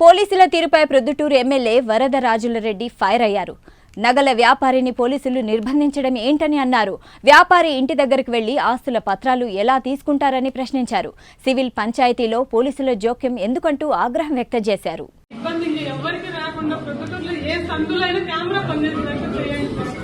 పోలీసుల తీరుపై Proddatur MLA Varadarajula Reddy fire అయ్యారు. నగల వ్యాపారిని పోలీసులు నిర్బంధించడం ఏంటని అన్నారు. వ్యాపారి ఇంటి దగ్గరకు వెళ్ళి ఆస్తుల పత్రాలు ఎలా తీసుకుంటారని ప్రశ్నించారు. సివిల్ పంచాయతీలో పోలీసుల జోక్యం ఎందుకంటూ ఆగ్రహం వ్యక్తం చేశారు. ఇబ్బంది ఎవరికి రాకుండా ఏ సందులైన కెమెరా పనిచేసినట్టు చేయండి సార్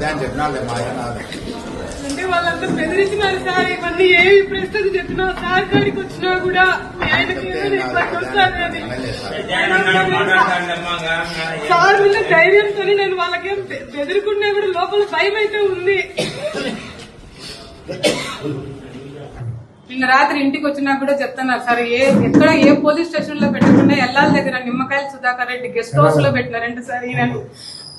దాన్ని చెప్పినాలే మా అయ్యనారు అంటే వాళ్ళంతా బెదిరించినారు సార్ ఇవన్నీ ఏమి ప్రశ్నలు చెప్పినా సార్ కాడికి వచ్చినా కూడా సార్. మీద ధైర్యంతో నేను వాళ్ళకేం బె- బెదిరికున్నా కూడా లోపల భయం అయితే ఉంది. నిన్న రాత్రి ఇంటికి వచ్చినా కూడా చెప్తున్నారు సార్ ఏ ఎక్కడ ఏ పోలీస్ స్టేషన్లో పెట్టకుండా ఎల్లాల దగ్గర నిమ్మకాయల సుధాకర్ రెడ్డి గెస్ట్ హౌస్లో పెట్టినారంటే సార్ ఈయనను.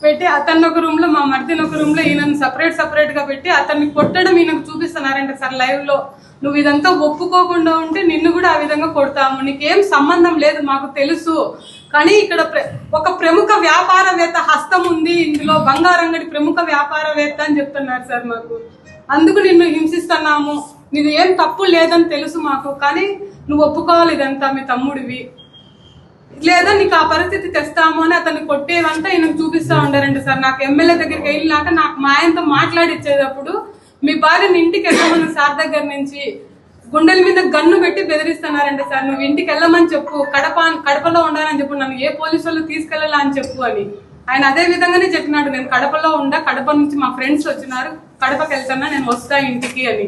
పెట్టి అతన్ని ఒక రూమ్లో మా మర్దిని ఒక రూమ్లో ఈయనను సపరేట్ సపరేట్గా పెట్టి అతన్ని కొట్టడం ఈయనకు చూపిస్తున్నారంట సార్ లైవ్లో. నువ్వు ఇదంతా ఒప్పుకోకుండా ఉంటే నిన్ను కూడా ఆ విధంగా కొడతాము. నీకేం సంబంధం లేదు మాకు తెలుసు. కానీ ఇక్కడ ప్ర- ఒక ప్రముఖ వ్యాపారవేత్త హస్తం ఉంది. ఇందులో బంగారంగడి ప్రముఖ వ్యాపారవేత్త అని చెప్తున్నారు సార్ మాకు. అందుకు నిన్ను హింసిస్తున్నాము. నీది ఏం తప్పు లేదని తెలుసు మాకు. కానీ నువ్వు ఒప్పుకోవాలి ఇదంతా మీ తమ్ముడివి. లేదా నీకు ఆ పరిస్థితి తెస్తాము అని అతన్ని కొట్టేదంతా ఈయనకు చూపిస్తా ఉండారండి సార్. నాకు ఎమ్మెల్యే దగ్గరికి వెళ్ళినాక నాకు మా ఆయనతో మాట్లాడిచ్చేటప్పుడు మీ భార్యని ఇంటికి వెళ్ళమని సార్ దగ్గర నుంచి గుండెల మీద గన్ను పెట్టి బెదిరిస్తున్నారండి సార్. నువ్వు ఇంటికి వెళ్ళమని చెప్పు కడప కడపలో ఉండాలని చెప్పు నన్ను ఏ పోలీసు వాళ్ళు తీసుకెళ్ళాలా అని చెప్పు అని. ఆయన అదే విధంగానే చెప్పినాడు నేను కడపలో ఉండా కడప నుంచి మా ఫ్రెండ్స్ వచ్చినారు కడపకి వెళ్తున్నా నేను వస్తా ఇంటికి అని.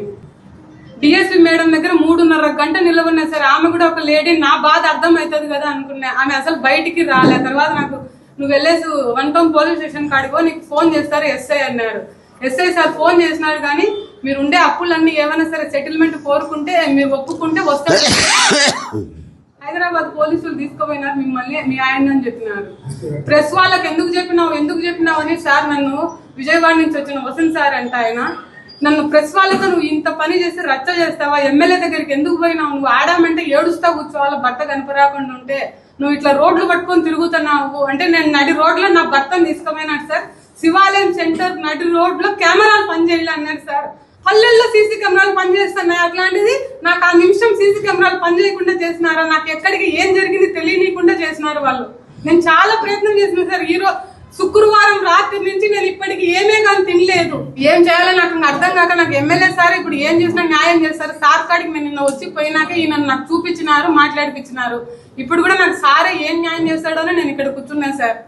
డిఎస్పీ మేడం దగ్గర మూడున్నర గంట నిలబడినా సరే ఆమె కూడా ఒక లేడీ నా బాధ అర్థం అవుతుంది కదా అనుకున్నా. ఆమె అసలు బయటికి రాలే. తర్వాత నాకు నువ్వు వెళ్ళేసి వన్ టౌన్ పోలీస్ స్టేషన్ కాడికో నీకు ఫోన్ చేస్తారు ఎస్ఐ అన్నారు ఎస్ఐ సార్ ఫోన్ చేసినారు కానీ మీరు ఉండే అప్పులన్నీ ఏమైనా సరే సెటిల్మెంట్ కోరుకుంటే మీరు ఒప్పుకుంటే వస్తారు హైదరాబాద్ పోలీసులు తీసుకుపోయినారు మిమ్మల్ని మీ ఆయన అని చెప్పినారు. ప్రెస్ వాళ్ళకి ఎందుకు చెప్పినావు ఎందుకు చెప్పినావు అని సార్ నన్ను విజయవాడ నుంచి వచ్చిన వసంత్ సార్ అంట ఆయన. నన్ను ప్రెస్ వాళ్ళతో నువ్వు ఇంత పని చేసి రచ్చ చేస్తావా? ఎమ్మెల్యే దగ్గరికి ఎందుకు పోయినావు? నువ్వు ఆడామంటే ఏడుస్తా కూర్చోవాలి భర్త కనపరాకుండా ఉంటే. నువ్వు ఇట్లా రోడ్లు పట్టుకొని తిరుగుతున్నావు అంటే నేను నడి రోడ్లో నా భర్తను తీసుకుపోయినాడు సార్. శివాలయం సెంటర్ నడి రోడ్లో కెమెరాలు పనిచేయాలి అన్నారు సార్. పల్లెల్లో సీసీ కెమెరాలు పనిచేస్తున్నాయి అట్లాంటిది నాకు ఆ నిమిషం సీసీ కెమెరాలు పనిచేయకుండా చేసినారా? నాకు ఎక్కడికి ఏం జరిగింది తెలియనీయకుండా చేసినారు వాళ్ళు. నేను చాలా ప్రయత్నం చేసిన సార్. ఈరోజు శుక్రవారం రాత్రి నుంచి నేను ఇప్పటికి ఏమే కానీ తినలేదు. ఏం చేయాలో నాకు అర్థం కాక నాకు ఎమ్మెల్యే సార్ ఇప్పుడు ఏం చేసినా న్యాయం చేస్తారు. సార్ కాడికి నేను నిన్న వచ్చి పోయినాక ఈయన నాకు చూపించినారు మాట్లాడిపించినారు. ఇప్పుడు కూడా నాకు సారే ఏం న్యాయం చేస్తాడో నేను ఇక్కడ కూర్చున్నాను సార్.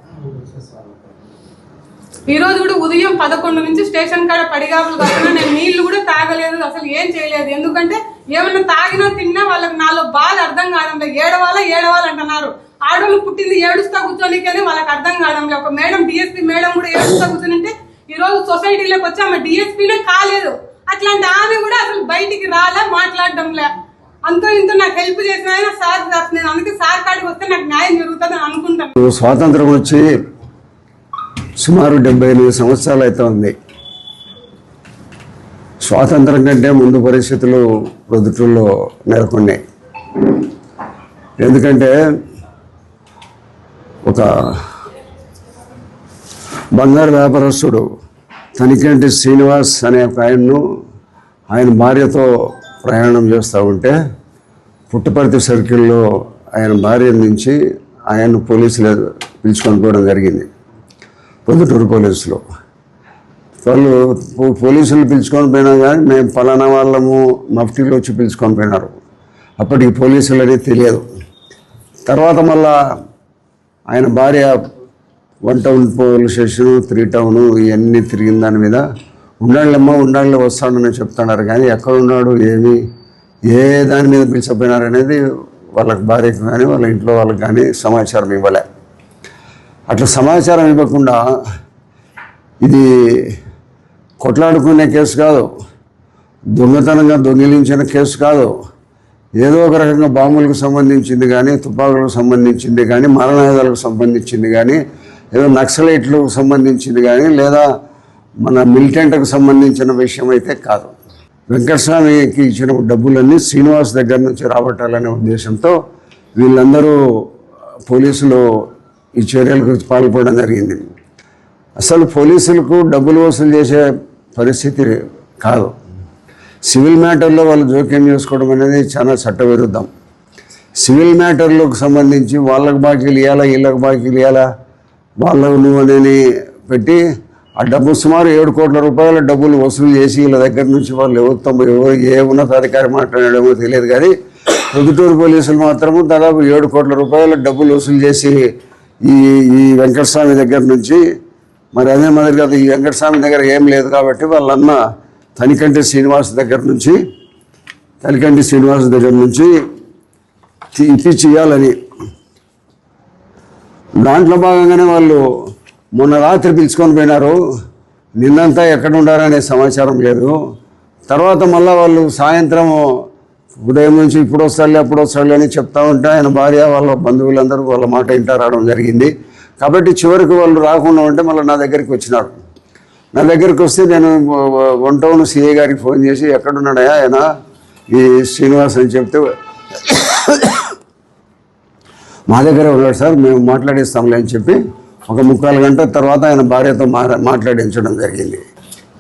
ఈ రోజు కూడా ఉదయం పదకొండు నుంచి స్టేషన్ కాడ పడిగాపులు కాకుండా నేను నీళ్ళు కూడా తాగలేదు అసలు ఏం చేయలేదు. ఎందుకంటే ఏమన్నా తాగినా తిన్నా వాళ్ళకి నాలో బాధ అర్థం కావడం ఏడవాలా ఏడవాలంటున్నారు. ఆడోళ్ళు పుట్టింది ఏడుస్తా కూర్చోనికని వాళ్ళకి అర్థం కావడం లేదు. ఒక మేడం డిఎస్పీ మేడం కూడా ఏడుస్తా కూర్చొని ఈ రోజు సొసైటీలోకి వచ్చి ఆమె డిఎస్పీనే కాలేదు. అట్లాంటి ఆమె కూడా అసలు బయటికి రాలే మాట్లాడడం లే. అంతో ఇంత నాకు హెల్ప్ చేసిన సార్ నేను అందుకే సార్ కాడికి వస్తే నాకు న్యాయం జరుగుతుంది అని అనుకుంటాను స్వాతంత్రం వచ్చి సుమారు డెబ్బై ఎనిమిది సంవత్సరాలు అయితే ఉంది స్వాతంత్రం కంటే ముందు పరిస్థితులు ప్రొద్దుటూల్లో నెలకొన్నాయి. ఎందుకంటే ఒక బంగారు వ్యాపారస్తుడు తనికంటి శ్రీనివాస్ అనే ఒక ఆయన్ను ఆయన భార్యతో ప్రయాణం చేస్తూ ఉంటే పుట్టపర్తి సర్కిల్లో ఆయన భార్య నుంచి ఆయన్ను పోలీసులు పిలుచుకొని పోవడం జరిగింది. పొద్దుటూరు పోలీసులు. వాళ్ళు పోలీసులు పిలుచుకొని పోయినా కానీ మేము పలానా వాళ్ళము మఫ్టీలో వచ్చి పిలుచుకొని పోయినారు. అప్పటికి పోలీసులు అనేది తెలియదు. తర్వాత మళ్ళా ఆయన భార్య one town police station three town ఇవన్నీ తిరిగిన దాని మీద ఉండాలమ్మా ఉండాలి వస్తాడని చెప్తున్నారు. కానీ ఎక్కడ ఉన్నాడు ఏమి ఏ దాని మీద పిలిచిపోయినారు అనేది వాళ్ళకి భార్యకు కానీ వాళ్ళ ఇంట్లో వాళ్ళకి కానీ సమాచారం ఇవ్వలే. అట్లా సమాచారం ఇవ్వకుండా ఇది కొట్లాడుకునే కేసు కాదు దొంగతనంగా దొంగిలించిన కేసు కాదు. ఏదో ఒక రకంగా బాంబులకు సంబంధించింది కానీ తుపాకులకు సంబంధించింది కానీ మరణాయుధాలకు సంబంధించింది కానీ ఏదో నక్సలైట్లకు సంబంధించింది కానీ లేదా మన మిలిటెంట్కు సంబంధించిన విషయం అయితే కాదు. వెంకటస్వామికి ఇచ్చిన డబ్బులన్నీ శ్రీనివాస్ దగ్గర నుంచి రాబట్టాలనే ఉద్దేశంతో వీళ్ళందరూ పోలీసులు ఈ చర్యలకు పాల్పడడం జరిగింది. అసలు పోలీసులకు డబ్బులు వసూలు చేసే పరిస్థితి కాదు. సివిల్ మ్యాటర్లో వాళ్ళు జోక్యం చేసుకోవడం అనేది చాలా చట్టవిరుద్ధం. సివిల్ మ్యాటర్లకు సంబంధించి వాళ్ళకు బాకీలు ఇవ్వాలా వీళ్ళకి బాకీలు ఇవ్వాలా వాళ్ళకు నువ్వు అనేది పెట్టి ఆ డబ్బు సుమారు ఏడు కోట్ల రూపాయల డబ్బులు వసూలు చేసి వీళ్ళ దగ్గర నుంచి వాళ్ళు ఎవరితో ఎవరు ఏ ఉన్నతాధికారి మాట్లాడేమో తెలియదు కానీ పొద్దుటూరు పోలీసులు మాత్రము దాదాపు ఏడు కోట్ల రూపాయల డబ్బులు వసూలు చేసి ఈ ఈ వెంకటస్వామి దగ్గర నుంచి మరి అదే మాదిరిగా ఈ వెంకటస్వామి దగ్గర ఏం లేదు కాబట్టి వాళ్ళన్న తనికంటి శ్రీనివాస్ దగ్గర నుంచి తనికంటి శ్రీనివాస్ దగ్గర నుంచి తీ- చేయాలని. దాంట్లో భాగంగానే వాళ్ళు మొన్న రాత్రి పిలుచుకొని పోయినారు. నిన్నంతా ఎక్కడ ఉండారనే సమాచారం లేదు. తర్వాత మళ్ళీ వాళ్ళు సాయంత్రం ఉదయం నుంచి ఇప్పుడు వస్తారులే అప్పుడు వస్తారులే అని చెప్తా ఉంటే ఆయన భార్య వాళ్ళ బంధువులందరూ వాళ్ళ మాట ఇంటారాడడం రావడం జరిగింది. కాబట్టి చివరికి వాళ్ళు రాకుండా ఉంటే మళ్ళీ నా దగ్గరికి వచ్చినారు. నా దగ్గరికి వస్తే నేను వన్ టౌన్ సీఏ గారికి ఫోన్ చేసి ఎక్కడున్నాడయా ఆయన? ఈ శ్రీనివాస్ అని చెప్తే మా దగ్గరే ఉన్నాడు సార్ మేము మాట్లాడిస్తాంలే అని చెప్పి ఒక ముక్కాలు గంట తర్వాత ఆయన భార్యతో మా మాట్లాడించడం జరిగింది.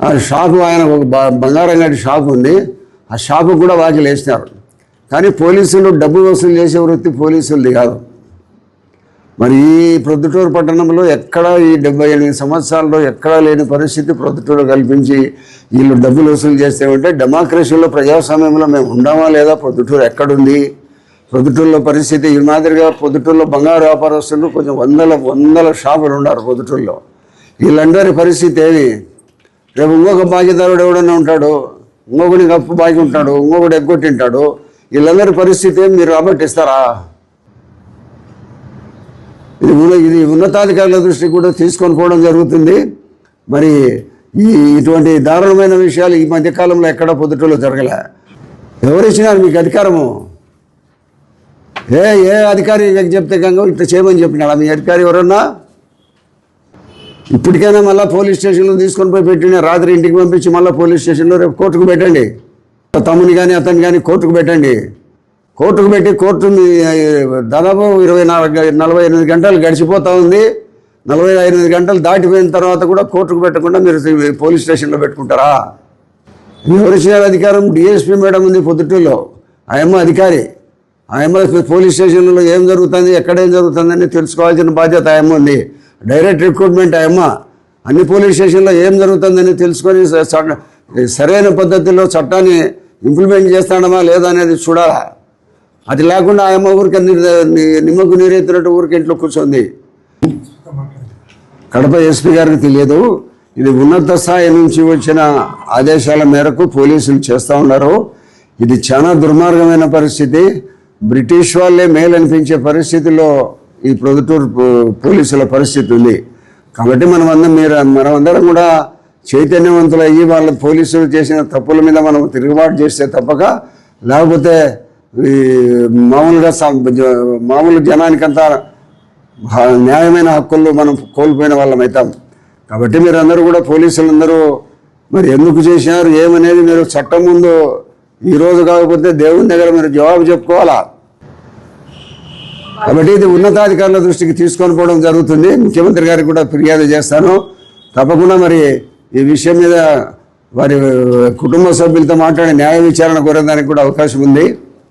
ఆ షాపు ఆయన ఒక బంగారం గడి షాపు ఉంది. ఆ షాపు కూడా వాకి లేచినారు కానీ పోలీసులు డబ్బు వసూలు చేసే వృత్తి పోలీసులది కాదు. మరి ఈ ప్రొద్దుటూరు పట్టణంలో ఎక్కడా ఈ డెబ్బై ఎనిమిది సంవత్సరాల్లో ఎక్కడా లేని పరిస్థితి ప్రొద్దుటూరు కల్పించి వీళ్ళు డబ్బులు వసూలు చేస్తే ఉంటే డెమోక్రసీలో ప్రజాస్వామ్యంలో మేము ఉండామా లేదా ప్రొద్దుటూరు ఎక్కడుంది? ప్రొద్దుటూరులో పరిస్థితి ఈ మాదిరిగా పొద్దుటూరులో బంగారు వ్యాపారస్తులు కొంచెం వందల వందల షాపులు ఉన్నారు పొద్దుటూరులో వీళ్ళందరి పరిస్థితి ఏది? రేపు ఇంకొక బాధ్యతరుడు ఎవడన్నా ఉంటాడు? ఇంకొకనికి అప్పు బాగి ఉంటాడు ఇంకొకటి ఎగ్గొట్టింటాడు? వీళ్ళందరి పరిస్థితి ఏమి మీరు రాబట్టిస్తారా? ఇది ఉన్న- ఇది ఉన్నతాధికారుల దృష్టికి కూడా తీసుకొని పోవడం జరుగుతుంది. మరి ఈ ఇటువంటి దారుణమైన విషయాలు ఈ మధ్యకాలంలో ఎక్కడ పొద్దుటలో జరగలే. ఎవరిచ్చినారు మీకు అధికారము? ఏ ఏ అధికారి చెప్తే గంగ ఇట్లా చేయమని చెప్పినాడు? మీ అధికారి ఎవరన్నా? ఇప్పటికైనా మళ్ళీ పోలీస్ స్టేషన్లో తీసుకొని పోయి పెట్టిన రాత్రి ఇంటికి పంపించి మళ్ళీ పోలీస్ స్టేషన్లో రేపు కోర్టుకు పెట్టండి. తమ్ముని కానీ అతన్ని కానీ కోర్టుకు పెట్టండి. కోర్టుకు పెట్టి కోర్టు దాదాపు ఇరవై నాలుగు నలభై ఎనిమిది గంటలు గడిచిపోతూ ఉంది. నలభై ఎనిమిది గంటలు దాటిపోయిన తర్వాత కూడా కోర్టుకు పెట్టకుండా మీరు పోలీస్ స్టేషన్లో పెట్టుకుంటారా? ఎవరు ఇచ్చిన అధికారం డిఎస్పీ మేడం ఉంది పొద్దుటూరులో. ఆయమ్మ అధికారి. ఆయమ్మ పోలీస్ స్టేషన్లో ఏం జరుగుతుంది ఎక్కడ ఏం జరుగుతుందని తెలుసుకోవాల్సిన బాధ్యత ఆయమ్మ ఉంది. డైరెక్ట్ రిక్రూట్మెంట్ ఆయమ్మ అన్ని పోలీస్ స్టేషన్లో ఏం జరుగుతుందని తెలుసుకొని సరైన పద్ధతిలో చట్టాన్ని ఇంప్లిమెంట్ చేస్తాడమా లేదా అనేది చూడాలా? అది లేకుండా ఆయమ్మ ఊరికి నిమ్మకు నీరెత్తినట్టు ఊరికి ఇంట్లో కూర్చోంది. కడప ఎస్పీ గారికి తెలియదు. ఇది ఉన్నత స్థాయి నుంచి వచ్చిన ఆదేశాల మేరకు పోలీసులు చేస్తూ ఉన్నారు. ఇది చాలా దుర్మార్గమైన పరిస్థితి. బ్రిటిష్ వాళ్ళే మేలనిపించే పరిస్థితిలో ఈ ప్రొద్దుటూరు పో- పోలీసుల పరిస్థితి ఉంది. కాబట్టి మనం అందరం మీరు మనం అందరం కూడా చైతన్యవంతులు అయ్యి వాళ్ళ పోలీసులు చేసిన తప్పుల మీద మనం తిరుగుబాటు చేస్తే తప్పక లేకపోతే మామూలుగా మామూలు జనానికంతా న్యాయమైన హక్కులు మనం కోల్పోయిన వాళ్ళం అవుతాం కాబట్టి మీరందరూ కూడా పోలీసులందరూ మరి ఎందుకు చేసినారు ఏమనేది మీరు చట్టం ముందు ఈ రోజు కాకపోతే దేవుని దగ్గర మీరు జవాబు చెప్పుకోవాలా? కాబట్టి ఇది ఉన్నతాధికారుల దృష్టికి తీసుకొని పోవడం జరుగుతుంది. ముఖ్యమంత్రి గారికి కూడా ఫిర్యాదు చేస్తాను. తప్పకుండా మరి ఈ విషయం మీద వారి కుటుంబ సభ్యులతో మాట్లాడి న్యాయ విచారణ కోరేదానికి కూడా అవకాశం ఉంది.